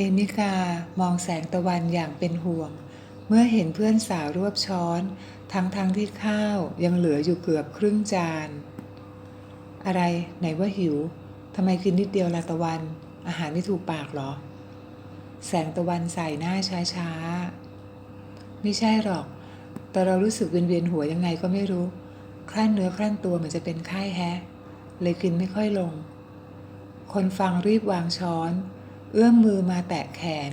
เอมิกามองแสงตะวันอย่างเป็นห่วง เมื่อเห็นเพื่อนสาวรวบช้อน ทั้งๆทที่ข้าวยังเหลืออยู่เกือบครึ่งจาน อะไรไหนว่าหิวทำไมกินนิดเดียวละตะวัน อาหารไม่ถูกปากหรอ แสงตะวันใส่หน้าช้าๆ ไม่ใช่หรอก แต่เรารู้สึกเวียนๆหัวยังไงก็ไม่รู้ คลั่นเนื้อคลั่นตัวเหมือนจะเป็นไข้แฮะ เลยกินไม่ค่อยลง คนฟังรีบวางช้อน เอื้อมมือมาแตะแขน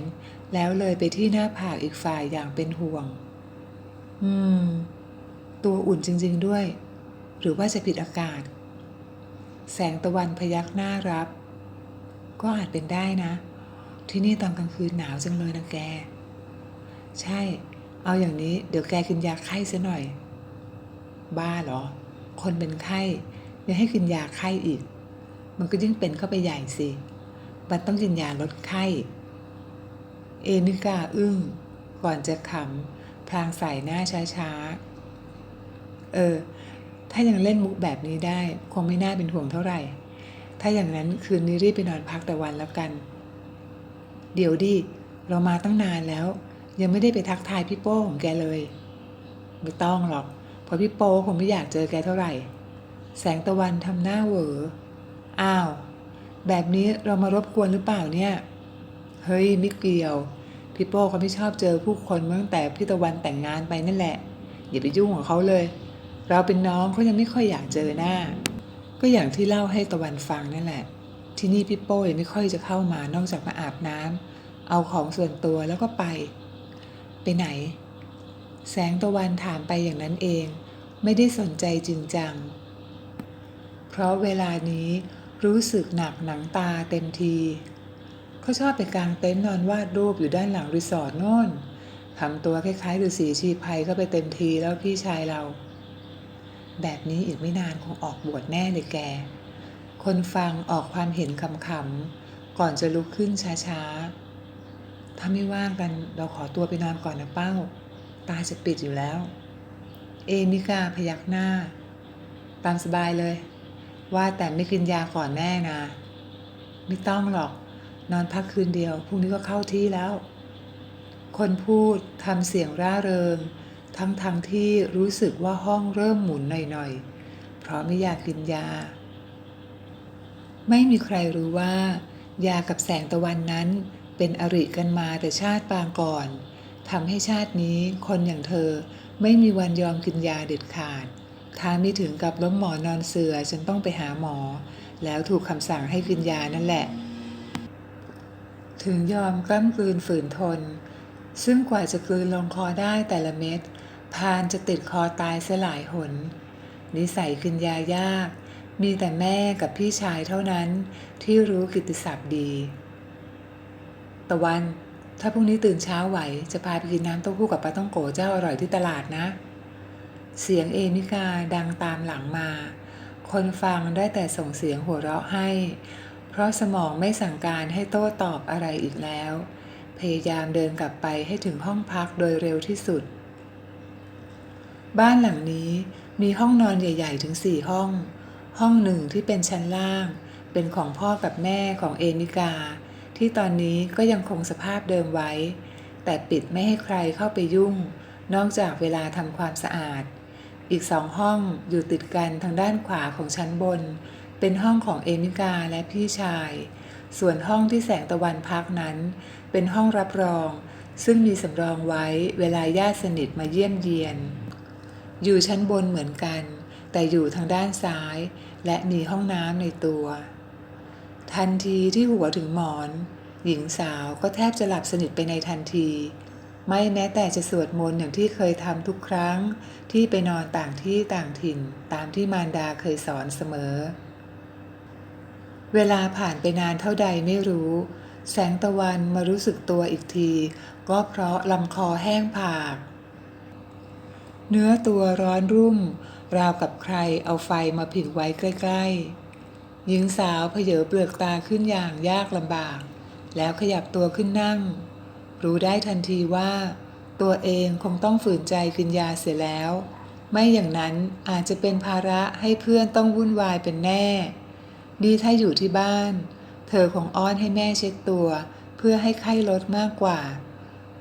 แล้วเลยไปที่หน้าผากอีกฝ่ายอย่างเป็นห่วง อืม ตัวอุ่นจริง ๆด้วย หรือว่าจะผิดอากาศ แสงตะวันพยักหน้ารับ ก็อาจเป็นได้นะ ที่นี่ตอนกลางคืนหนาวจังเลยนะแก ใช่ เอาอย่างนี้เดี๋ยวแกกินยาไข้ซะหน่อย บ้าเหรอ คนเป็นไข้ยังให้กินยาไข้อีก มันก็ยิ่งเป็นเข้าไปใหญ่สิ มันต้องกินยาลดไข้ เอมิกาอึ้ง ก่อนจะขำพลางใส่หน้าช้าๆ เออ ถ้ายังเล่นมุกแบบนี้ได้ คงไม่น่าเป็นห่วงเท่าไหร่ ถ้าอย่างนั้นคืนนี้รีบไปนอนพักแต่วันแล้วกัน เดี๋ยวดิ เรามาตั้งนานแล้ว ยังไม่ได้ไปทักทายพี่โป้ของแกเลย ไม่ต้องหรอก เพราะพี่โป้คงไม่อยากเจอแกเท่าไหร่ แสงตะวันทำหน้าเหวอ อ้าว แบบนี้เรามารบกวนหรือเปล่าเนี่ย เฮ้ยไม่เกี่ยว พี่โป้เขาไม่ชอบเจอผู้คนมาตั้งแต่พี่ตะวันแต่งงานไปนั่นแหละ อย่าไปยุ่งของเขาเลย เราเป็นน้องเขายังไม่ค่อยอยากเจอหน้า ก็อย่างที่เล่าให้ตะวันฟังนั่นแหละ ที่นี่พี่โป้ยังไม่ค่อยจะเข้ามานอกจากมาอาบน้ำเอาของส่วนตัวแล้วก็ไป ไปไหน แสงตะวันถามไปอย่างนั้นเอง ไม่ได้สนใจจริงจัง เพราะเวลานี้ รู้สึกหนักหนังตาเต็มทีเขาชอบไปกางเต็นท์นอนวาดรูปอยู่ด้านหลังรีสอร์ทโน่นทำตัวคล้ายๆฤาษีชีภัยเข้าไปเต็มทีแล้วพี่ชายเรา แบบนี้อีกไม่นานคงออกบวชแน่เลยแก คนฟังออกความเห็นคำๆก่อนจะลุกขึ้นช้าๆ ถ้าไม่ว่างกันเราขอตัวไปนอนก่อนนะเป้า ตาจะปิดอยู่แล้ว เอมิกาพยักหน้า ตามสบายเลย ว่าแต่ไม่กินยาก่อนแน่นะ ไม่ต้องหรอก นอนพักคืนเดียวพรุ่งนี้ก็เข้าที่แล้ว คนพูดทำเสียงร่าเริง ทั้งทางที่รู้สึกว่าห้องเริ่มหมุนหน่อยๆ เพราะไม่อยากกินยา ไม่มีใครรู้ว่า ยากับแสงตะวันนั้น เป็นอริกันมาแต่ชาติปางก่อนทำให้ชาตินี้คนอย่างเธอไม่มีวันยอมกินยาเด็ดขาด ถ้าไม่ถึงกับล้มหมอนอนเสือจนต้องไปหาหมอ แล้วถูกคำสั่งให้กินยานั่นแหละ ถึงยอมกล้ำกลืนฝืนทน ซึ่งกว่าจะกลืนลงคอได้แต่ละเม็ดพานจะติดคอตายเสียหลายหน นิสัยกินยายาก มีแต่แม่กับพี่ชายเท่านั้นที่รู้กิตติศัพท์ดี ตะวัน ถ้าพรุ่งนี้ตื่นเช้าไหว จะพาไปกินน้ำเต้าหู้กับปลาต้องโกเจ้าอร่อยที่ตลาดนะ เสียงเอมิกาดังตามหลังมา คนฟังได้แต่ส่งเสียงหัวเราะให้ เพราะสมองไม่สั่งการให้โต้ตอบอะไรอีกแล้ว พยายามเดินกลับไปให้ถึงห้องพักโดยเร็วที่สุด บ้านหลังนี้มีห้องนอนใหญ่ ๆ ถึงสี่ห้อง ห้องหนึ่งที่เป็นชั้นล่าง เป็นของพ่อกับแม่ของเอมิกา ที่ตอนนี้ก็ยังคงสภาพเดิมไว้ แต่ปิดไม่ให้ใครเข้าไปยุ่ง นอกจากเวลาทำความสะอาด อีกสองห้องอยู่ติดกันทางด้านขวาของชั้นบน เป็นห้องของเอมิกาและพี่ชาย ส่วนห้องที่แสงตะวันพักนั้น เป็นห้องรับรอง ซึ่งมีสำรองไว้เวลาญาติสนิทมาเยี่ยมเยียน อยู่ชั้นบนเหมือนกัน แต่อยู่ทางด้านซ้าย และมีห้องน้ำในตัว ทันทีที่หัวถึงหมอน หญิงสาวก็แทบจะหลับสนิทไปในทันที ไม่แม้แต่จะสวดมนต์อย่างที่เคยทำทุกครั้ง ที่ไปนอนต่างที่ต่างถิ่น ตามที่มารดาเคยสอนเสมอ เวลาผ่านไปนานเท่าใดไม่รู้ แสงตะวันมารู้สึกตัวอีกที ก็เพราะลำคอแห้งผาก เนื้อตัวร้อนรุ่ม ราวกับใครเอาไฟมาผิงไว้ใกล้ๆ หญิงสาวเผยเปลือกตาขึ้นอย่างยากลำบาก แล้วขยับตัวขึ้นนั่ง รู้ได้ทันทีว่า ตัวเองคงต้องฝืนใจกินยาเสียแล้ว ไม่อย่างนั้นอาจจะเป็นภาระให้เพื่อนต้องวุ่นวายเป็นแน่ ดีถ้าอยู่ที่บ้าน เธอคงอ้อนให้แม่เช็ดตัว เพื่อให้ไข้ลดมากกว่า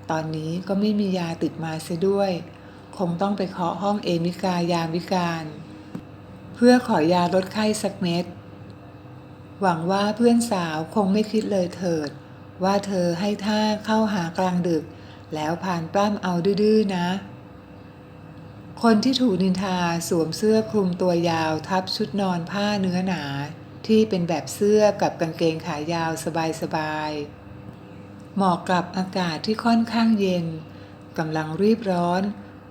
ตอนนี้ก็ไม่มียาติดมาเสียด้วย คงต้องไปเคาะห้องเอมิกายามวิการ เพื่อขอยาลดไข้สักเม็ดหวังว่าเพื่อนสาวคงไม่คิดเลยเถิด ว่าเธอให้ท่าเข้าหากลางดึก แล้วผ่านปล้ำเอาดื้อๆนะ คนที่ถูกนินทาสวมเสื้อคลุมตัวยาวทับชุดนอนผ้าเนื้อหนา ที่เป็นแบบเสื้อกับกางเกงขายาวสบายๆเหมาะกับอากาศที่ค่อนข้างเย็นกำลังรีบร้อน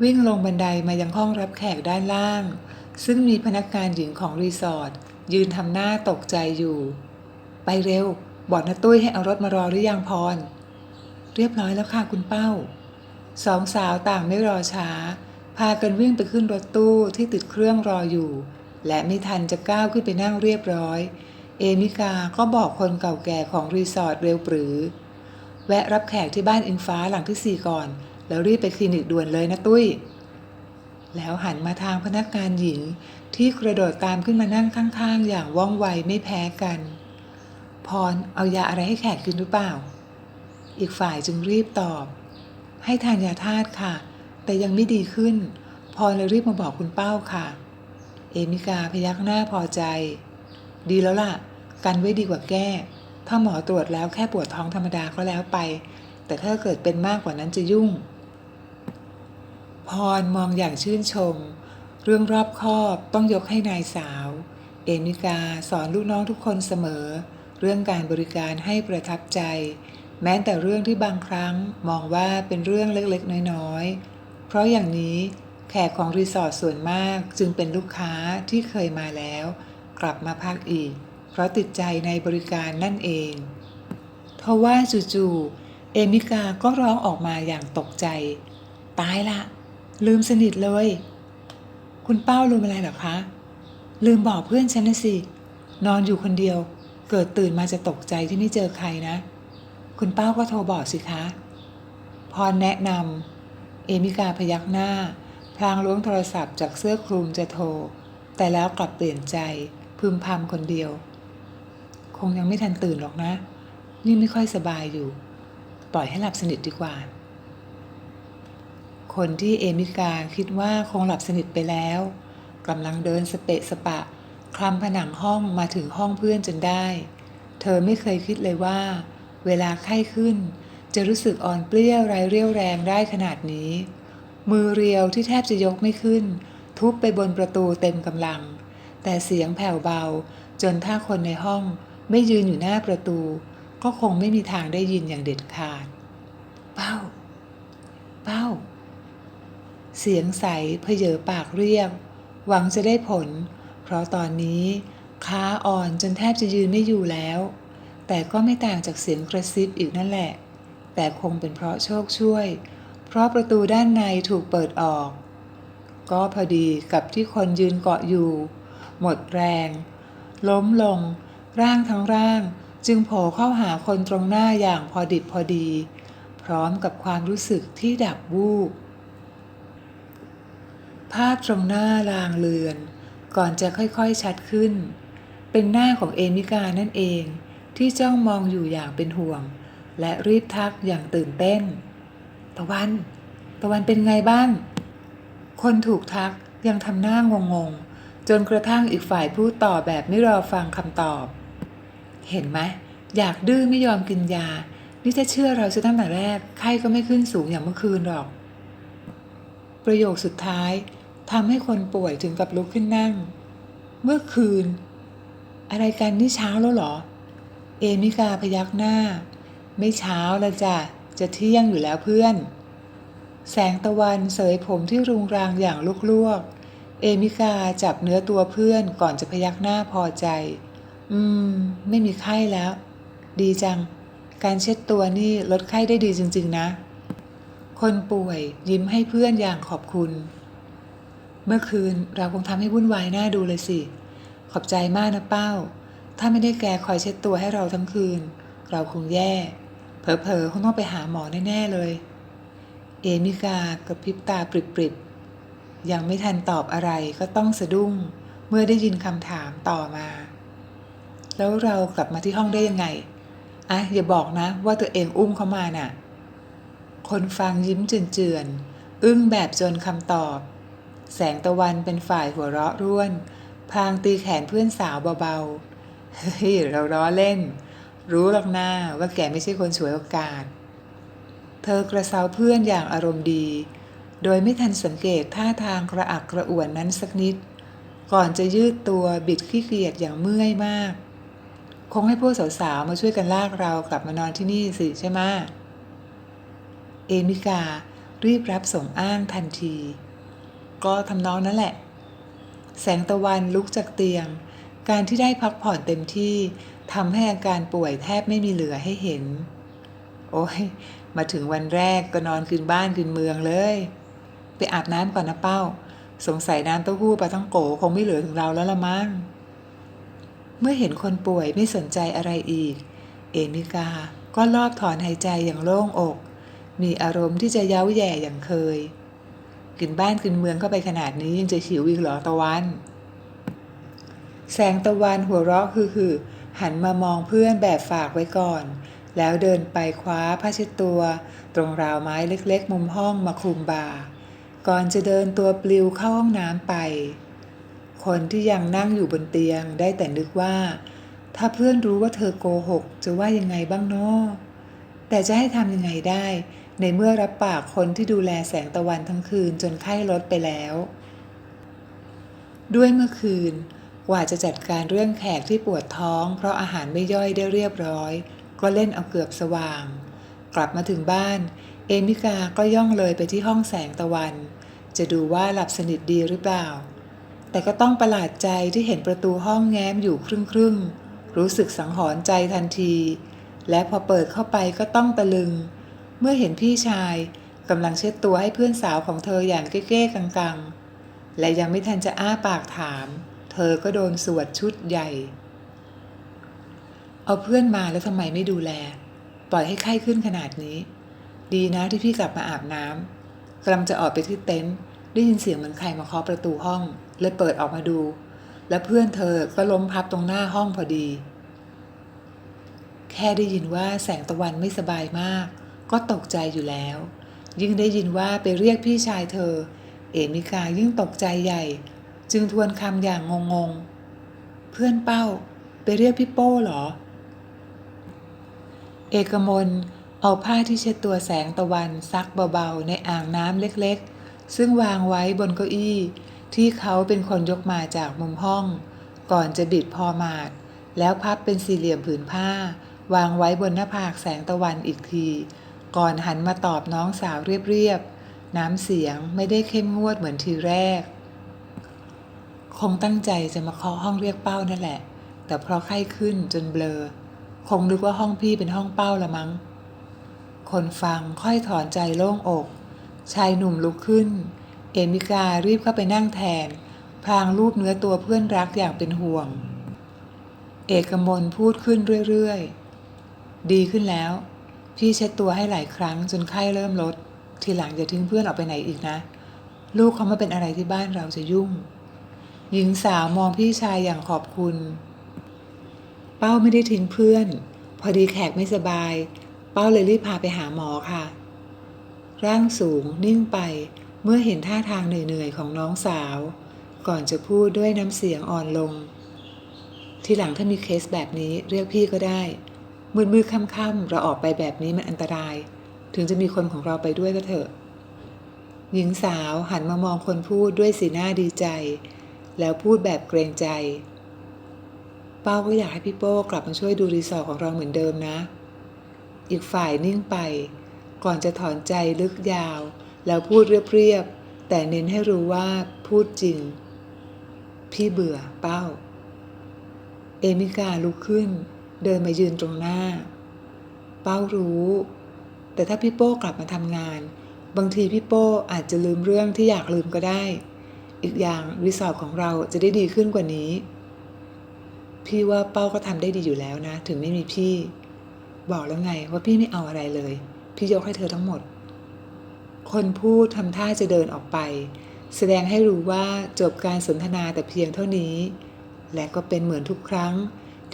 วิ่งลงบันไดมายังห้องรับแขกด้านล่าง ซึ่งมีพนักงานหญิงของรีสอร์ทยืนทำหน้าตกใจอยู่ ไปเร็ว บอกนาตุ้ยให้เอารถมารอหรือยังพร เรียบร้อยแล้วค่ะคุณเป้า สองสาวต่างไม่รอช้า พากันวิ่งไปขึ้นรถตู้ที่ติดเครื่องรออยู่ และไม่ทันจะก้าวขึ้นไปนั่งเรียบร้อย เอมิกาก็บอกคนเก่าแก่ของรีสอร์ทเร็วปรือ แวะรับแขกที่บ้านอิงฟ้าหลังที่สี่ก่อน แล้วรีบไปคลินิกด่วนเลยนะตุ้ย แล้วหันมาทางพนักงานหญิงที่กระโดดตามขึ้นมานั่งข้างๆ อย่างว่องไวไม่แพ้กัน พรเอายาอะไรให้แขกกินหรือเปล่า อีกฝ่ายจึงรีบตอบ ให้ทานยาธาตุค่ะ แต่ยังไม่ดีขึ้น พรเลยรีบมาบอกคุณเป้าค่ะ เอมิกาพยักหน้าพอใจ ดีแล้วล่ะ กันไว้ดีกว่าแก้ ถ้าหมอตรวจแล้วแค่ปวดท้องธรรมดาก็แล้วไป แต่ถ้าเกิดเป็นมากกว่านั้นจะยุ่ง พรมองอย่างชื่นชม เรื่องรอบคอบต้องยกให้นายสาว เอมิกาสอนลูกน้องทุกคนเสมอ เรื่องการบริการให้ประทับใจ แม้แต่เรื่องที่บางครั้งมองว่าเป็นเรื่องเล็กๆ น้อยๆ เพราะอย่างนี้แขกของรีสอร์ทส่วนมากจึงเป็นลูกค้าที่เคยมาแล้ว กลับมาพักอีก เพราะติดใจในบริการนั่นเองทว่าจู่ๆเอมิกาก็ร้องออกมาอย่างตกใจ ตายละ ลืมสนิทเลย คุณเป้าลืมอะไรหรอคะ ลืมบอกเพื่อนฉันนะสิ นอนอยู่คนเดียว เกิดตื่นมาจะตกใจที่ไม่เจอใครนะ คุณเป้าก็โทรบอกสิคะ พรแนะนำเอมิกาพยักหน้า พลางล้วงโทรศัพท์จากเสื้อคลุมจะโทร แต่แล้วกลับเปลี่ยนใจพึมพำคนเดียว คงยังไม่ทันตื่นหรอกนะ นี่ไม่ค่อยสบายอยู่ ปล่อยให้หลับสนิทดีกว่า คนที่เอมิกาคิดว่าคงหลับสนิทไปแล้วกำลังเดินสเปะสปะ คลำผนังห้องมาถึงห้องเพื่อนจนได้ เธอไม่เคยคิดเลยว่า เวลาไข้ขึ้น จะรู้สึกอ่อนเปลี้ยวไรเรี่ยวแรงได้ขนาดนี้ มือเรียวที่แทบจะยกไม่ขึ้น ทุบไปบนประตูเต็มกำลัง แต่เสียงแผ่วเบา จนถ้าคนในห้องไม่ยืนอยู่หน้าประตู ก็คงไม่มีทางได้ยินอย่างเด็ดขาด เป้า เป้า เสียงใสเพเยอปากเรียก หวังจะได้ผล เพราะตอนนี้ขาอ่อนจนแทบจะยืนไม่อยู่แล้ว แต่ก็ไม่ต่างจากเสียงกระซิบอีกนั่นแหละ แต่คงเป็นเพราะโชคช่วย เพราะประตูด้านในถูกเปิดออก ก็พอดีกับที่คนยืนเกาะอยู่ หมดแรง ล้มลง ร่างทั้งร่างจึงโผล่เข้าหาคนตรงหน้าอย่างพอดิบพอดี พร้อมกับความรู้สึกที่ดับวูบภาพตรงหน้าลางเลือน ก่อนจะค่อยๆชัดขึ้น เป็นหน้าของเอมิกานั่นเองที่จ้องมองอยู่อย่างเป็นห่วง และรีบทักอย่างตื่นเต้น ตะวัน ตะวันเป็นไงบ้าง คนถูกทักยังทำหน้างงๆจนกระทั่งอีกฝ่ายพูดต่อแบบไม่รอฟังคำตอบ เห็นไหมอยากดื้อไม่ยอมกินยา นี่ถ้าเชื่อเราจะตั้งแต่แรกไข้ก็ไม่ขึ้นสูงอย่างเมื่อคืนหรอก ประโยคสุดท้าย ทำให้คนป่วยถึงกับลุกขึ้นนั่ง เมื่อคืน อะไรกันนี่เช้าแล้วเหรอ เอมิกาพยักหน้า ไม่เช้าแล้วจ้ะจะเที่ยงอยู่แล้วเพื่อน แสงตะวันเสยผมที่รุงรางอย่างลวกๆ เอมิกาจับเนื้อตัวเพื่อนก่อนจะพยักหน้าพอใจ อืม ไม่มีไข้แล้ว ดีจัง การเช็ดตัวนี่ลดไข้ได้ดีจริง ๆ นะ คนป่วยยิ้มให้เพื่อนอย่างขอบคุณ เมื่อคืนเราคงทำให้วุ่นวายหน้าดูเลยสิ ขอบใจมากนะเป้า ถ้าไม่ได้แกคอยเช็ดตัวให้เราทั้งคืน เราคงแย่ เผลอๆคงต้องไปหาหมอแน่ๆเลย เอมิกากระพริบตาปริบๆ ยังไม่ทันตอบอะไรก็ต้องสะดุ้ง เมื่อได้ยินคำถามต่อมา แล้วเรากลับมาที่ห้องได้ยังไงอะอย่าบอกนะว่าตัวเองอุ้มเขามาน่ะ คนฟังยิ้มเจือนๆอึ้งแบบจนคำตอบ แสงตะวันเป็นฝ่ายหัวเราะร่วน พลางตีแขนเพื่อนสาวเบาๆ เฮ้ย เราล้อเล่น รู้หรอกหน้าว่าแกไม่ใช่คนฉวยโอกาส เธอกระเซาเพื่อนอย่างอารมณ์ดี โดยไม่ทันสังเกตท่าทางกระอักกระอ่วนนั้นสักนิด ก่อนจะยืดตัวบิดขี้เกียจอย่างเมื่อยมาก คงให้พวกสาวๆมาช่วยกันลากเรากลับมานอนที่นี่สิใช่ไหมเอมิการีบรับส่งอ้างทันที ก็ทำนองนั่นแหละ แสงตะวันลุกจากเตียง การที่ได้พักผ่อนเต็มที่ทำให้อาการป่วยแทบไม่มีเหลือให้เห็น โอ้ย มาถึงวันแรกก็นอนคืนบ้านคืนเมืองเลย ไปอาบน้ำก่อนนะเป้า สงสัยน้ำเต้าหู้ปลาท้องโกคงไม่เหลือถึงเราแล้วละมั้ง เมื่อเห็นคนป่วยไม่สนใจอะไรอีก เอมิกาก็รอบถอนหายใจอย่างโล่งอก มีอารมณ์ที่จะเย้าแย่อย่างเคย กินบ้านกินเมืองเข้าไปขนาดนี้ยังจะหิวอีกเหรอตะวัน แสงตะวันหัวเราะคือคือๆหันมามองเพื่อนแบบฝากไว้ก่อน แล้วเดินไปคว้าผ้าเช็ดตัว ตรงราวไม้เล็กๆ มุมห้องมาคลุมบ่า ก่อนจะเดินตัวปลิวเข้าห้องน้ำไป คนที่ยังนั่งอยู่บนเตียงได้แต่นึกว่า ถ้าเพื่อนรู้ว่าเธอโกหก จะว่ายังไงบ้างเนาะแต่จะให้ทำยังไงได้ ในเมื่อรับปากคนที่ดูแลแสงตะวันทั้งคืนจนไข้ลดไปแล้ว ด้วยเมื่อคืน กว่าจะจัดการเรื่องแขกที่ปวดท้อง เพราะอาหารไม่ย่อยได้เรียบร้อย ก็เล่นเอาเกือบสว่าง กลับมาถึงบ้าน เอมิกาก็ย่องเลยไปที่ห้องแสงตะวัน จะดูว่าหลับสนิทดีหรือเปล่า แต่ก็ต้องประหลาดใจที่เห็นประตูห้องแง้มอยู่ครึ่งครึ่งๆรู้สึกสังหรณ์ใจทันที และพอเปิดเข้าไปก็ต้องตะลึง เมื่อเห็นพี่ชายกำลังเช็ดตัวให้เพื่อนสาวของเธออย่างเก้ๆกังๆ และยังไม่ทันจะอ้าปากถาม เธอก็โดนสวดชุดใหญ่ เอาเพื่อนมาแล้วทำไมไม่ดูแล ปล่อยให้ไข้ขึ้นขนาดนี้ ดีนะที่พี่กลับมาอาบน้ำกำลังจะออกไปที่เต็นท์ได้ยินเสียงเหมือนใครมาเคาะประตูห้อง เลยเปิดออกมาดู และเพื่อนเธอก็ล้มพับตรงหน้าห้องพอดี แค่ได้ยินว่าแสงตะวันไม่สบายมาก ก็ตกใจอยู่แล้ว ยิ่งได้ยินว่าไปเรียกพี่ชายเธอ เอมิกายิ่งตกใจใหญ่ จึงทวนคำอย่างงงๆ เพื่อนเป้า ไปเรียกพี่โป้เหรอ เอกมลเอาผ้าที่เช็ดตัวแสงตะวันซักเบาๆ ในอ่างน้ำเล็กๆ ซึ่งวางไว้บนเก้าอี้ ที่เขาเป็นคนยกมาจากมุมห้อง ก่อนจะบิดพอมาดแล้วพับเป็นสี่เหลี่ยมผืนผ้า วางไว้บนหน้าผากแสงตะวันอีกที ก่อนหันมาตอบน้องสาวเรียบๆ น้ำเสียงไม่ได้เข้มงวดเหมือนทีแรก คงตั้งใจจะมาเคาะห้องเรียกเป้านั่นแหละ แต่เพราะไข้ขึ้นจนเบลอ คงนึกว่าห้องพี่เป็นห้องเป้าละมั้ง คนฟังค่อยถอนใจโล่งอก ชายหนุ่มลุกขึ้น เอมิการีบเข้าไปนั่งแทน พลางรูปเนื้อตัวเพื่อนรักอย่างเป็นห่วง เอกมลพูดขึ้นเรื่อยๆ ดีขึ้นแล้ว พี่เช็ดตัวให้หลายครั้งจนไข้เริ่มลด ทีหลังอย่าทิ้งเพื่อนออกไปไหนอีกนะ ลูกเขามาเป็นอะไรที่บ้านเราจะยุ่ง หญิงสาวมองพี่ชายอย่างขอบคุณ เป้าไม่ได้ทิ้งเพื่อน พอดีแขกไม่สบาย เป้าเลยรีบพาไปหาหมอค่ะ ร่างสูงนิ่งไปเมื่อเห็นท่าทางเหนื่อยๆของน้องสาว ก่อนจะพูดด้วยน้ำเสียงอ่อนลง ทีหลังถ้ามีเคสแบบนี้เรียกพี่ก็ได้ มืดมืดๆค่ำๆเราออกไปแบบนี้มันอันตราย ถึงจะมีคนของเราไปด้วยก็เถอะ หญิงสาวหันมามองคนพูดด้วยสีหน้าดีใจ แล้วพูดแบบเกรงใจ เป้าก็อยากให้พี่โป้กลับมาช่วยดูรีสอร์ทของเราเหมือนเดิมนะ อีกฝ่ายนิ่งไป ก่อนจะถอนใจลึกยาว แล้วพูดเรียบๆแต่เน้นให้รู้ว่าพูดจริง พี่เบื่อเป้า เอมิกาลุกขึ้น เดินมายืนตรงหน้า เป้ารู้ แต่ถ้าพี่โป้กลับมาทำงาน บางทีพี่โป้อาจจะลืมเรื่องที่อยากลืมก็ได้ อีกอย่างรีสอร์ทของเราจะได้ดีขึ้นกว่านี้ พี่ว่าเป้าก็ทำได้ดีอยู่แล้วนะ ถึงไม่มีพี่ บอกแล้วไงว่าพี่ไม่เอาอะไรเลย พี่ยกให้เธอทั้งหมด คนพูดทำท่าจะเดินออกไป แสดงให้รู้ว่าจบการสนทนาแต่เพียงเท่านี้ และก็เป็นเหมือนทุกครั้ง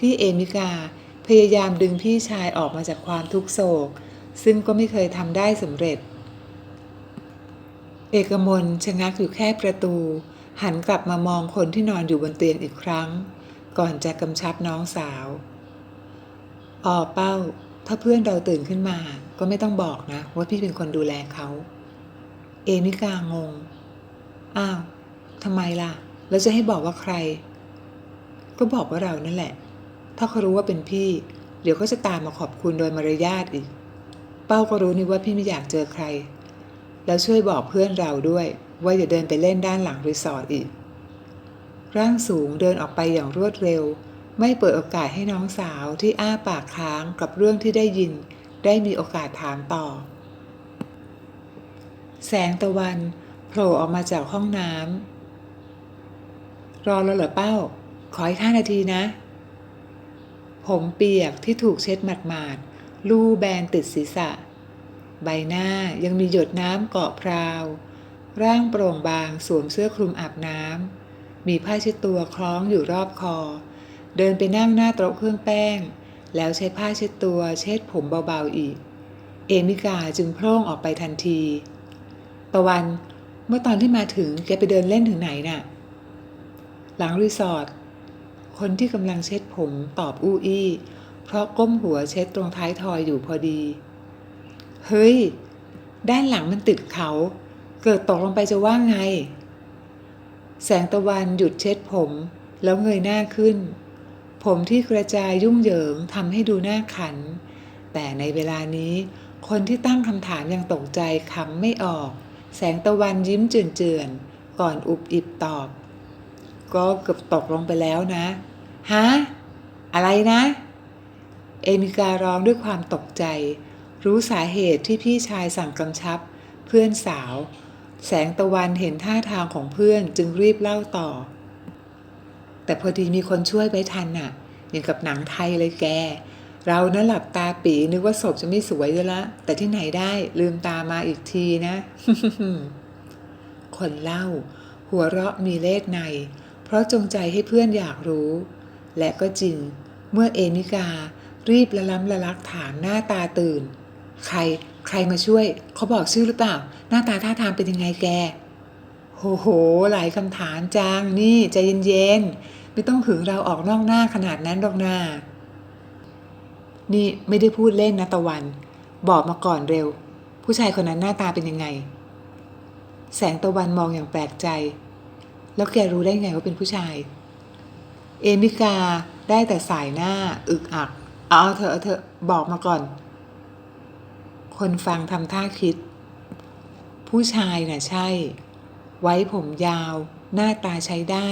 ที่เอมิกา พยายามดึงพี่ชายออกมาจากความทุกโศก ซึ่งก็ไม่เคยทำได้สำเร็จ เอกมลชะงักอยู่แค่ประตู หันกลับมามองคนที่นอนอยู่บนเตียงอีกครั้ง ก่อนจะกำชับน้องสาวอ๋อเป้า ถ้าเพื่อนเราตื่นขึ้นมา ก็ไม่ต้องบอกนะ ว่าพี่เป็นคนดูแลเขา เอมิกางง อ้าวทำไมล่ะ แล้วจะให้บอกว่าใคร ก็บอกว่าเรานั่นแหละ ถ้าเขารู้ว่าเป็นพี่ เดี๋ยวก็จะตามมาขอบคุณโดยมารยาทอีก เป้าก็รู้นี่ว่าพี่ไม่อยากเจอใคร แล้วช่วยบอกเพื่อนเราด้วย ว่าอย่าเดินไปเล่นด้านหลังรีสอร์ทอีก ร่างสูงเดินออกไปอย่างรวดเร็ว ไม่เปิดโอกาสให้น้องสาวที่อ้าปากค้างกับเรื่องที่ได้ยิน ได้มีโอกาสถามต่อ แสงตะวันโผล่ออกมาจากห้องน้ำรอแล้วเหรอเป้า ขออีกห้านาทีนะ ผมเปียกที่ถูกเช็ดหมาดๆลู่แบนติดศีรษะ ใบหน้ายังมีหยดน้ำเกาะพราว ร่างโปร่งบางสวมเสื้อคลุมอาบน้ำ มีผ้าเช็ดตัวคล้องอยู่รอบคอ เดินไปนั่งหน้าโต๊ะเครื่องแป้ง แล้วใช้ผ้าเช็ดตัวเช็ดผมเบาๆอีก เอมิกาจึงโพล่งออกไปทันที ตะวันเมื่อตอนที่มาถึงแกไปเดินเล่นถึงไหนน่ะ หลังรีสอร์ท คนที่กำลังเช็ดผมตอบอู้อี้ เพราะก้มหัวเช็ดตรงท้ายทอยอยู่พอดี เฮ้ย ด้านหลังมันติดเขา เกิดตกลงไปจะว่าไง แสงตะวันหยุดเช็ดผม แล้วเงยหน้าขึ้น ผมที่กระจายยุ่งเหยิงทำให้ดูหน่าขัน แต่ในเวลานี้คนที่ตั้งคำถามยังตกใจคำไม่ออก แสงตะวันยิ้มเจือนๆก่อนอุบอิบตอบ ก็เกือบตกลงไปแล้วนะ ฮะ อะไรนะ เอมิการ้องด้วยความตกใจ รู้สาเหตุที่พี่ชายสั่งกำชับ เพื่อนสาว แสงตะวันเห็นท่าทางของเพื่อนจึงรีบเล่าต่อ แต่พอดีมีคนช่วยไว้ทันน่ะ อย่างกับหนังไทยเลยแก เรานะหลับตาปีนึกว่าศพจะไม่สวยอยู่ละ แต่ที่ไหนได้ลืมตามาอีกทีนะ คนเล่า หัวเราะมีเลสใน เพราะจงใจให้เพื่อนอยากรู้ และก็จริง เมื่อเอมิการีบละล้ำละลักถามหน้าตาตื่น ใครใครมาช่วย เขาบอกชื่อหรือเปล่า หน้าตาท่าทางเป็นยังไงแกโหโห หลายคำถามจังนี่ใจเย็นๆ ไม่ต้องหึงเราออกนอกหน้าขนาดนั้นหรอกนานี่ไม่ได้พูดเล่นนะตะวัน บอกมาก่อนเร็ว ผู้ชายคนนั้นหน้าตาเป็นยังไง แสงตะวันมองอย่างแปลกใจ แล้วแกรู้ได้ไงว่าเป็นผู้ชาย เอมิกาได้แต่สายหน้าอึกอัก เอาเถอะเอาเถอะบอกมาก่อน คนฟังทำท่าคิด ผู้ชายน่ะใช่ ไว้ผมยาว หน้าตาใช้ได้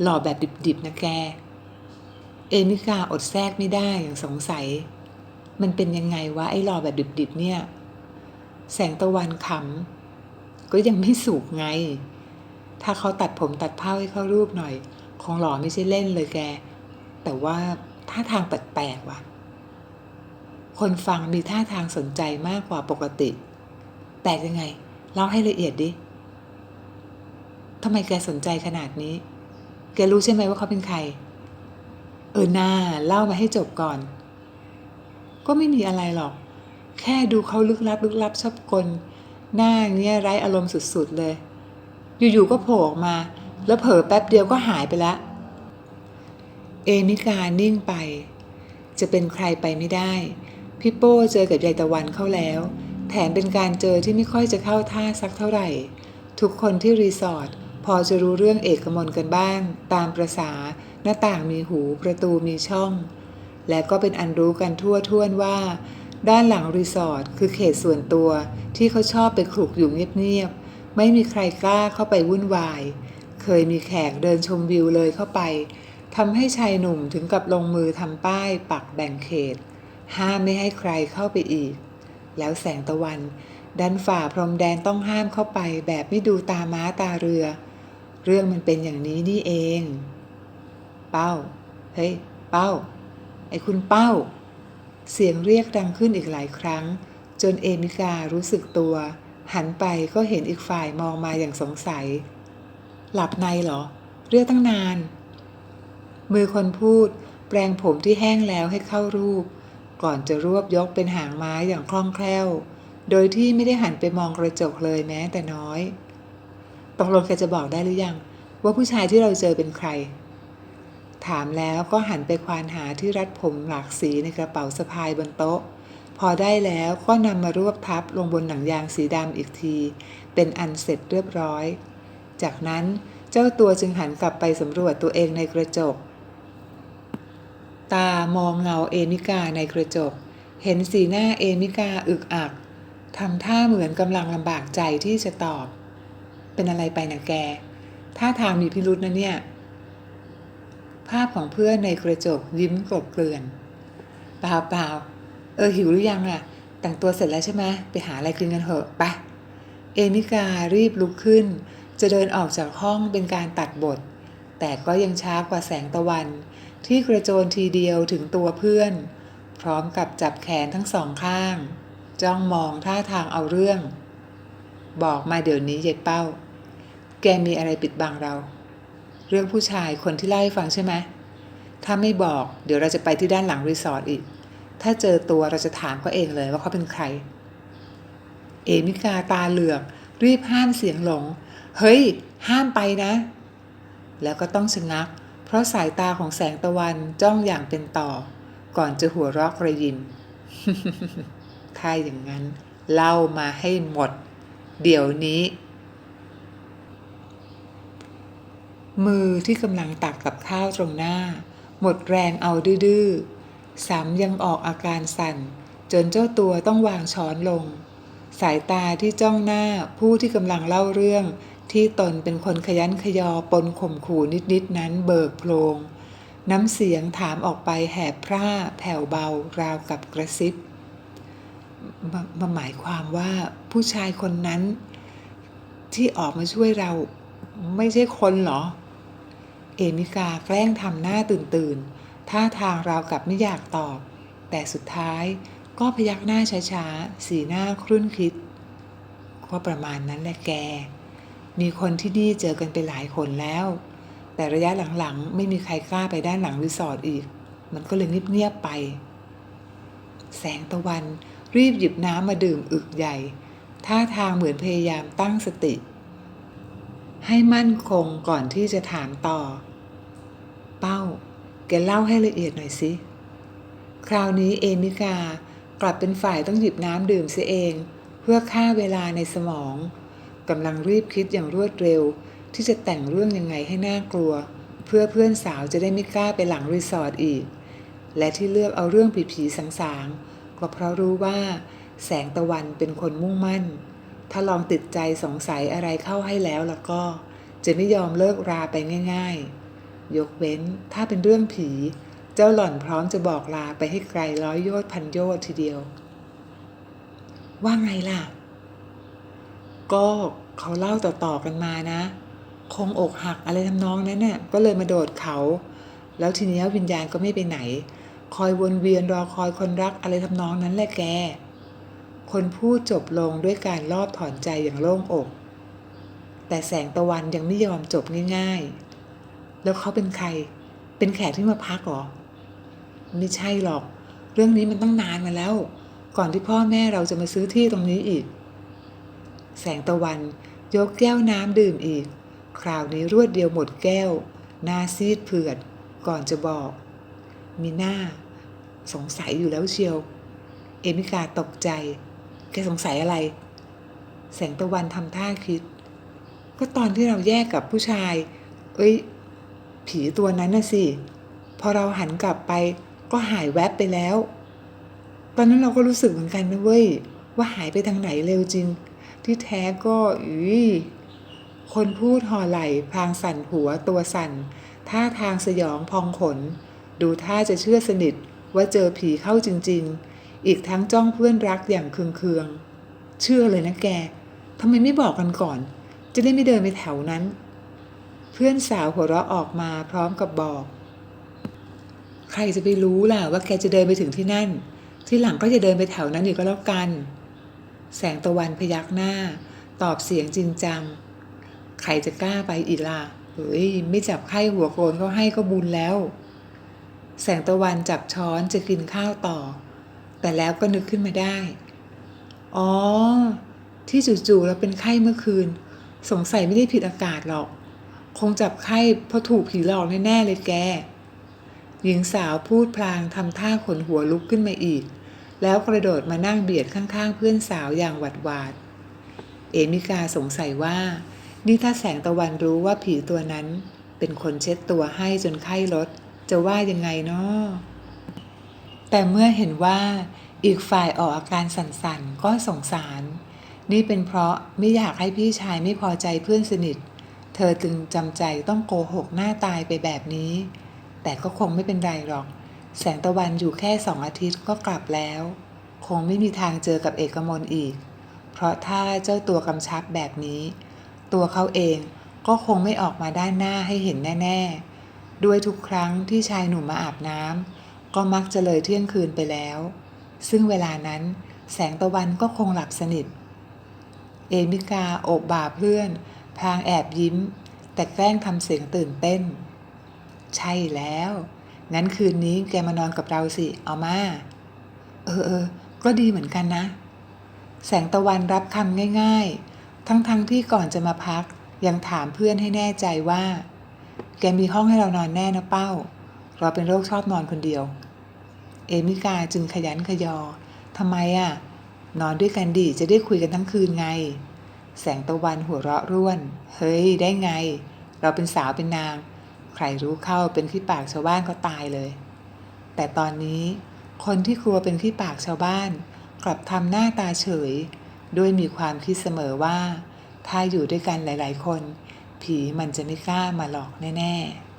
หล่อแบบดิบๆนะแก เอมิกาอดแทรกไม่ได้อย่างสงสัย มันเป็นยังไงวะไอ้หล่อแบบดิบๆเนี่ย แสงตะวันขำก็ยังไม่สุกไง ถ้าเขาตัดผมตัดเผ้าให้เขารูปหน่อย คงหล่อไม่ใช่เล่นเลยแก แต่ว่าท่าทางแปลกๆว่ะ คนฟังมีท่าทางสนใจมากกว่าปกติ แปลกยังไง เล่าให้ละเอียดดิทำไมแกสนใจขนาดนี้ แกรู้ใช่ไหมว่าเขาเป็นใคร เออหน้าเล่ามาให้จบก่อน ก็ไม่มีอะไรหรอก แค่ดูเขาลึกลับ ลึกลับชอบกล หน้าเนี้ยไร้อารมณ์สุดๆเลย อยู่ๆก็โผล่ออกมา แล้วเผลอแป๊บเดียวก็หายไปละเอมิกานิ่งไป จะเป็นใครไปไม่ได้ พี่โป้เจอกับยายตะวันเข้าแล้ว แถมเป็นการเจอที่ไม่ค่อยจะเข้าท่าสักเท่าไหร่ ทุกคนที่รีสอร์ทพอจะรู้เรื่องเอกมลกันบ้าง ตามประษา หน้าต่างมีหูประตูมีช่อง และก็เป็นอันรู้กันทั่วท่วนว่า ด้านหลังรีสอร์ทคือเขตส่วนตัวที่เขาชอบไปคลุกอยู่เงียบๆไม่มีใครกล้าเข้าไปวุ่นวาย เคยมีแขกเดินชมวิวเลยเข้าไปทำให้ชายหนุ่มถึงกับลงมือทำป้ายปักแบ่งเขต ห้ามไม่ให้ใครเข้าไปอีก แล้วแสงตะวัน ดันฝ่าพรมแดนต้องห้ามเข้าไปแบบไม่ดูตาม้าตาเรือ เรื่องมันเป็นอย่างนี้นี่เอง เป้า เฮ้ย เป้า ไอ้คุณเป้า เสียงเรียกดังขึ้นอีกหลายครั้ง จนเอมิการู้สึกตัว หันไปก็เห็นอีกฝ่ายมองมาอย่างสงสัย หลับในเหรอ เรียกตั้งนาน มือคนพูด แปรงผมที่แห้งแล้วให้เข้ารูป ก่อนจะรวบยกเป็นหางไม้อย่างคล่องแคล่ว โดยที่ไม่ได้หันไปมองกระจกเลยแม้แต่น้อยตกลงแกจะบอกได้หรือยัง ว่าผู้ชายที่เราเจอเป็นใคร ถามแล้วก็หันไปควานหาที่รัดผมหลากสีในกระเป๋าสะพายบนโต๊ะ พอได้แล้วก็นำมารวบทับลงบนหนังยางสีดำอีกที เป็นอันเสร็จเรียบร้อย จากนั้นเจ้าตัวจึงหันกลับไปสำรวจตัวเองในกระจก ตามองเงาเอมิกาในกระจก เห็นสีหน้าเอมิกาอึกอักทำท่าเหมือนกำลังลำบากใจที่จะตอบ เป็นอะไรไปนะแก ท่าทางมีพิรุษนะเนี่ย ภาพของเพื่อนในกระจกยิ้มกลบเกลื่อนเปล่าเปล่าเออหิวหรือยังอะแต่งตัวเสร็จแล้วใช่ไหมไปหาอะไรกินกันเถอะไปเอมิการีบลุกขึ้น จะเดินออกจากห้องเป็นการตัดบท แต่ก็ยังช้ากว่าแสงตะวัน ที่กระโจนทีเดียวถึงตัวเพื่อน พร้อมกับจับแขนทั้งสองข้าง จ้องมองท่าทางเอาเรื่อง บอกมาเดี๋ยวนี้เย็ดเป้า แกมีอะไรปิดบังเรา เรื่องผู้ชายคนที่เล่าให้ฟังใช่ไหมถ้าไม่บอกเดี๋ยวเราจะไปที่ด้านหลังรีสอร์ทอีก ถ้าเจอตัวเราจะถามเขาเองเลยว่าเขาเป็นใคร เอมิกาตาเหลือก รีบห้ามเสียงหลง เฮ้ย ห้ามไปนะ แล้วก็ต้องชะงัก เพราะสายตาของแสงตะวันจ้องอย่างเป็นต่อ ก่อนจะหัวเรอกระยิมถ้าอย่างนั้นเล่ามาให้หมด เดี๋ยวนี้ มือที่กำลังตักกับข้าวตรงหน้า หมดแรงเอาดื้อๆซ้ำยังออกอาการสั่น จนเจ้าตัวต้องวางช้อนลง สายตาที่จ้องหน้าผู้ที่กำลังเล่าเรื่อง ที่ตนเป็นคนขยันขยอปนข่มขู่นิดๆนั้นเบิกโพลงน้ำเสียงถามออกไปแหบพร่าแผ่วเบาราวกับกระซิบมมาหมายความว่าผู้ชายคนนั้น ที่ออกมาช่วยเราไม่ใช่คนเหรอ เอมิกาแกล้งทำหน้าตื่นตื่นท่าทางราวกับไม่อยากตอบ แต่สุดท้ายก็พยักหน้าช้าๆ สีหน้าครุ่นคิด ก็ประมาณนั้นแหละแก มีคนที่นี่เจอกันไปหลายคนแล้ว แต่ระยะหลังๆ ไม่มีใครกล้าไปด้านหลังรีสอร์ทอีก มันก็เลยเงียบๆไป แสงตะวันรีบหยิบน้ำมาดื่มอึกใหญ่ ท่าทางเหมือนพยายามตั้งสติ ให้มั่นคงก่อนที่จะถามต่อ เป้า แกเล่าให้ละเอียดหน่อยสิ คราวนี้เอมิกากลับเป็นฝ่ายต้องหยิบน้ำดื่มเสียเอง เพื่อฆ่าเวลาในสมอง กำลังรีบคิดอย่างรวดเร็ว ที่จะแต่งเรื่องยังไงให้น่ากลัว เพื่อเพื่อนสาวจะได้ไม่กล้าไปหลังรีสอร์ทอีก และที่เลือกเอาเรื่องผีๆสางๆก็เพราะรู้ว่า แสงตะวันเป็นคนมุ่งมั่น ถ้าลองติดใจสงสัยอะไรเข้าให้แล้วแล้วก็ จะไม่ยอมเลิกราไปง่าย ๆ ยกเว้นถ้าเป็นเรื่องผี เจ้าหล่อนพร้อมจะบอกลาไปให้ไกลร้อยโยชน์พันโยชน์ทีเดียวว่าไงล่ะ ก็เขาเล่าต่อๆกันมานะ คงอกหักอะไรทำนองนั้นน่ะก็เลยมาโดดเขา แล้วทีนี้วิญญาณก็ไม่ไปไหน คอยวนเวียนรอคอยคนรักอะไรทำนองนั้นแหละแก คนพูดจบลงด้วยการรอบถอนใจอย่างโล่งอก แต่แสงตะวันยังไม่ยอมจบง่าย ๆ แล้วเขาเป็นใคร เป็นแขกที่มาพักหรอ ไม่ใช่หรอก เรื่องนี้มันต้องนานมาแล้ว ก่อนที่พ่อแม่เราจะมาซื้อที่ตรงนี้อีก แสงตะวัน ยกแก้วน้ำดื่มอีก คราวนี้รวดเดียวหมดแก้ว หน้าซีดเผือด ก่อนจะบอก มีหน้า สงสัยอยู่แล้วเชียว เอมิกาตกใจ แกสงสัยอะไร แสงตะวันทำท่าคิด ก็ตอนที่เราแยกกับผู้ชาย เอ้ย ผีตัวนั้นน่ะสิ พอเราหันกลับไปก็หายแวบไปแล้ว ตอนนั้นเราก็รู้สึกเหมือนกันนะเว้ยว่าหายไปทางไหนเร็วจริง ที่แท้ก็อีคนพูดห่อไหลพลางสั่นหัวตัวสั่น ท่าทางสยองพองขน ดูท่าจะเชื่อสนิทว่าเจอผีเข้าจริง ๆ อีกทั้งจ้องเพื่อนรักอย่างเคืองๆ เชื่อเลยนะแกทำไมไม่บอกกันก่อน จะได้ไม่เดินไปแถวนั้น เพื่อนสาวหัวเราะออกมาพร้อมกับบอก ใครจะไปรู้ล่ะว่าแกจะเดินไปถึงที่นั่น ที่หลังก็จะเดินไปแถวนั้นอีกก็แล้วกัน แสงตะวันพยักหน้า ตอบเสียงจริงจัง ใครจะกล้าไปอีกล่ะเฮ้ยไม่จับไข้หัวโกรนเขาให้ก็บุญแล้ว แสงตะวันจับช้อนจะกินข้าวต่อ แต่แล้วก็นึกขึ้นมาได้ อ๋อ ที่จู่ๆเราเป็นไข้เมื่อคืน สงสัยไม่ได้ผิดอากาศหรอก คงจับไข้เพราะถูกผีหลอกแน่ๆเลยแก หญิงสาวพูดพลางทำท่าขนหัวลุกขึ้นมาอีก แล้วกระโดดมานั่งเบียดข้างๆ เพื่อนสาวอย่างหวัดหวาด เอมิกาสงสัยว่า นี่ถ้าแสงตะวันรู้ว่าผีตัวนั้น เป็นคนเช็ดตัวให้จนไข้ลด จะว่ายังไงเนาะแต่เมื่อเห็นว่าอีกฝ่ายออกอาการสั่นๆ ก็สงสาร นี่เป็นเพราะไม่อยากให้พี่ชายไม่พอใจเพื่อนสนิท เธอจึงจำใจต้องโกหกหน้าตายไปแบบนี้ แต่ก็คงไม่เป็นไรหรอก แสงตะวันอยู่แค่สองอาทิตย์ก็กลับแล้ว คงไม่มีทางเจอกับเอกมลอีก เพราะถ้าเจ้าตัวกำชับแบบนี้ ตัวเขาเองก็คงไม่ออกมาด้านหน้าให้เห็นแน่ ๆ ด้วยทุกครั้งที่ชายหนุ่มมาอาบน้ำก็มักจะเลยเที่ยงคืนไปแล้ว ซึ่งเวลานั้นแสงตะวันก็คงหลับสนิท เอมิกาโอบบ่าเพื่อน พลางแอบยิ้ม แต่แกล้งทำเสียงตื่นเต้น ใช่แล้ว งั้นคืนนี้แกมานอนกับเราสิ เอามา เออเออ ก็ดีเหมือนกันนะ แสงตะวันรับคำง่าย ๆ ทั้งๆทที่ก่อนจะมาพัก ยังถามเพื่อนให้แน่ใจว่า แกมีห้องให้เรานอนแน่นะเป้า เราเป็นโรคชอบนอนคนเดียว เอมิกาจึงขยันขยอทำไมอะ นอนด้วยกันดิจะได้คุยกันทั้งคืนไง แสงตะวันหัวเราะร่วน เฮ้ย ได้ไง เราเป็นสาวเป็นนาง ใครรู้เข้าเป็นขี้ปากชาวบ้านก็ตายเลย แต่ตอนนี้คนที่กลัวเป็นขี้ปากชาวบ้าน กลับทำหน้าตาเฉย ด้วยมีความคิดเสมอว่า ถ้าอยู่ด้วยกันหลาย ๆ คน ผีมันจะไม่กล้ามาหลอกแน่ ๆ